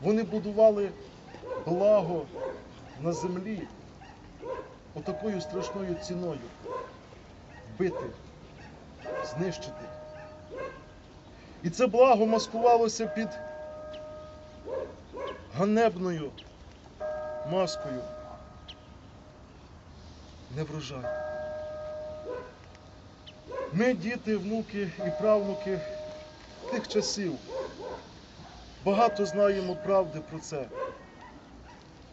Вони будували благо на землі отакою страшною ціною. Вбити, знищити. І це благо маскувалося під ганебною маскою. Неврожай. Ми, діти, внуки і правнуки тих часів, багато знаємо правди про це.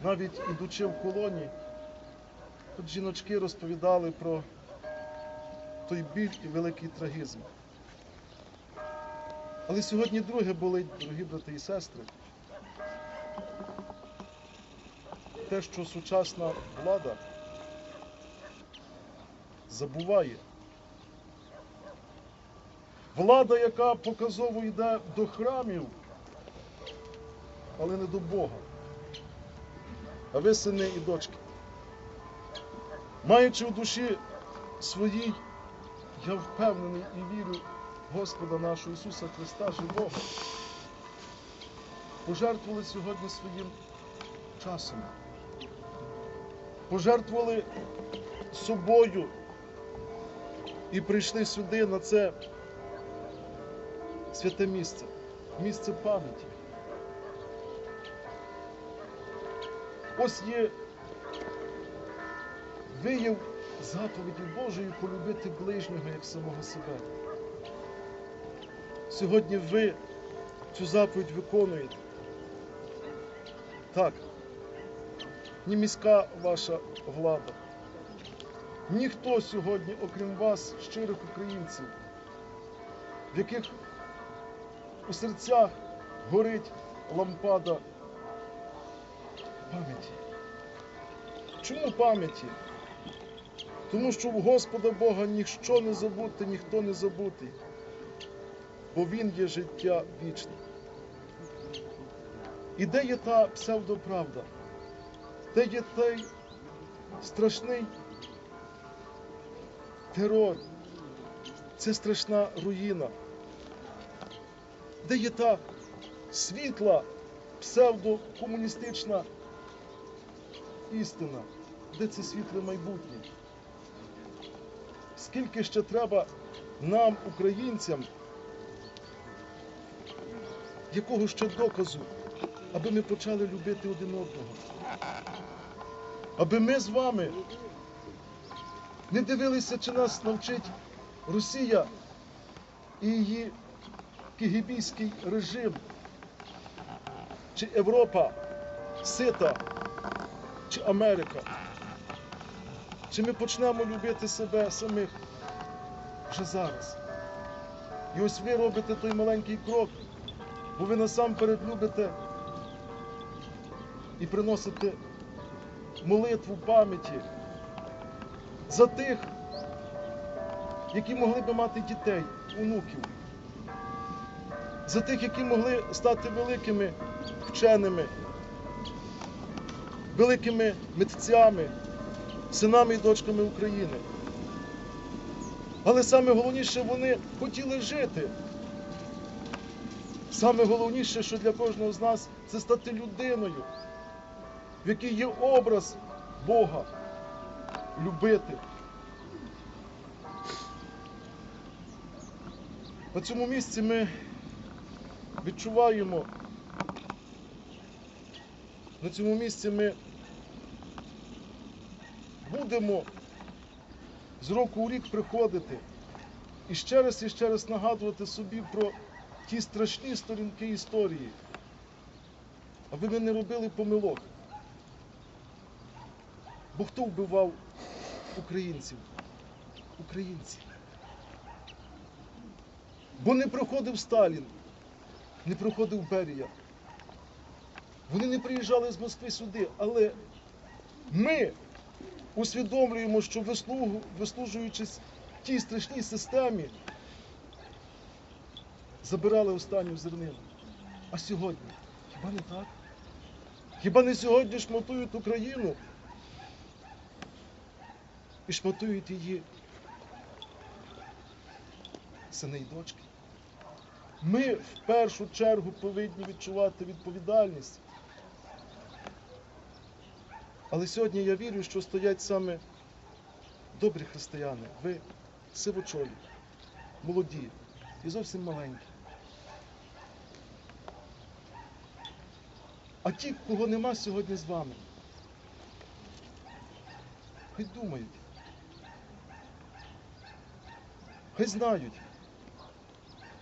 Навіть ідучи в колоні, от жіночки розповідали про той біль і великий трагізм. Але сьогодні друге болить, дорогі брати і сестри. Те, що сучасна влада забуває. Влада, яка показово йде до храмів, але не до Бога. А ви сини і дочки. Маючи в душі своїй, я впевнений і вірю Господа нашого Ісуса Христа живого. Пожертвували сьогодні своїм часом. Пожертвували собою і прийшли сюди на це святе місце, місце пам'яті. Ось є вияв заповіді Божої полюбити ближнього як самого себе. Сьогодні ви цю заповідь виконуєте. Так, ні міська ваша влада, ніхто сьогодні, окрім вас, щирих українців, в яких у серцях горить лампада пам'яті. Чому пам'яті? Тому що в Господа Бога ніщо не забути, ніхто не забутий, бо Він є життя вічне. І де є та псевдоправда? Де є той страшний терор? Це страшна руїна. Де є та світла псевдокомуністична істина? Де це світле майбутнє? Скільки ще треба нам, українцям, якого ще доказу, аби ми почали любити один одного? Аби ми з вами не дивилися, чи нас навчить Росія і її кигибійський режим, чи Європа сита, чи Америка. Чи ми почнемо любити себе самих вже зараз? І ось ви робите той маленький крок, бо ви насамперед любите і приносите молитву пам'яті за тих, які могли би мати дітей, онуків, за тих, які могли стати великими вченими, великими митцями, синами і дочками України. Але саме головніше, вони хотіли жити. Саме головніше, що для кожного з нас, це стати людиною, в якій є образ Бога, любити. На цьому місці ми відчуваємо, на цьому місці ми будемо з року у рік приходити і ще раз і ще раз нагадувати собі про ті страшні сторінки історії, аби ми не робили помилок. Бо хто вбивав українців? Українці. Бо не проходив Сталін, не проходив Берія. Вони не приїжджали з Москви сюди, але ми усвідомлюємо, що вислужуючись тій страшній системі, забирали останню зернину. А сьогодні? Хіба не так? Хіба не сьогодні шматують Україну? І шматують її сини й дочки. Ми в першу чергу повинні відчувати відповідальність. Але сьогодні я вірю, що стоять саме добрі християни. Ви сивочолі, молоді і зовсім маленькі. А ті, кого нема сьогодні з вами, хай думають, хай знають,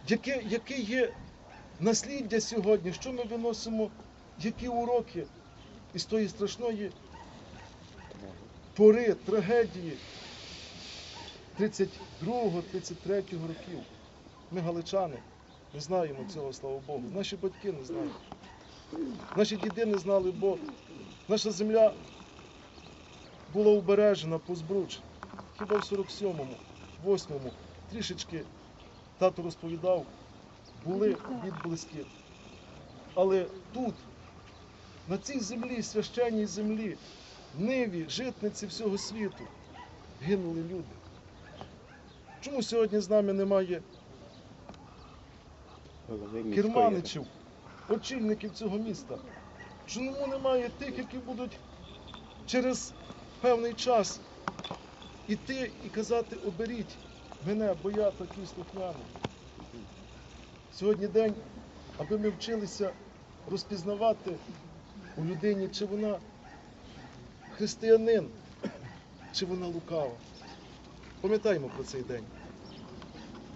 яке, яке є насліддя сьогодні, що ми виносимо, які уроки із тої страшної пори, трагедії 32-33 років. Ми галичани не знаємо цього, слава Богу. Наші батьки не знають. Наші діди не знали, бо наша земля була убережена по збруч. Хіба в 47-му, 8-му, трішечки тато розповідав, були відблиски. Але тут, на цій землі, священній землі, ниві, житниці всього світу, гинули люди. Чому сьогодні з нами немає керманичів, очільників цього міста? Чому немає тих, які будуть через певний час іти і казати, оберіть мене, бо я такий. Сьогодні день, аби ми вчилися розпізнавати у людині, чи вона християнин, чи вона лукава. Пам'ятаємо про цей день.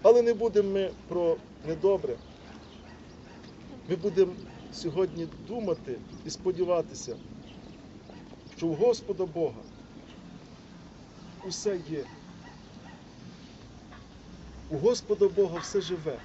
Але не будемо ми про недобре. Ми будемо сьогодні думати і сподіватися, що у Господа Бога усе є. У Господа Бога все живе.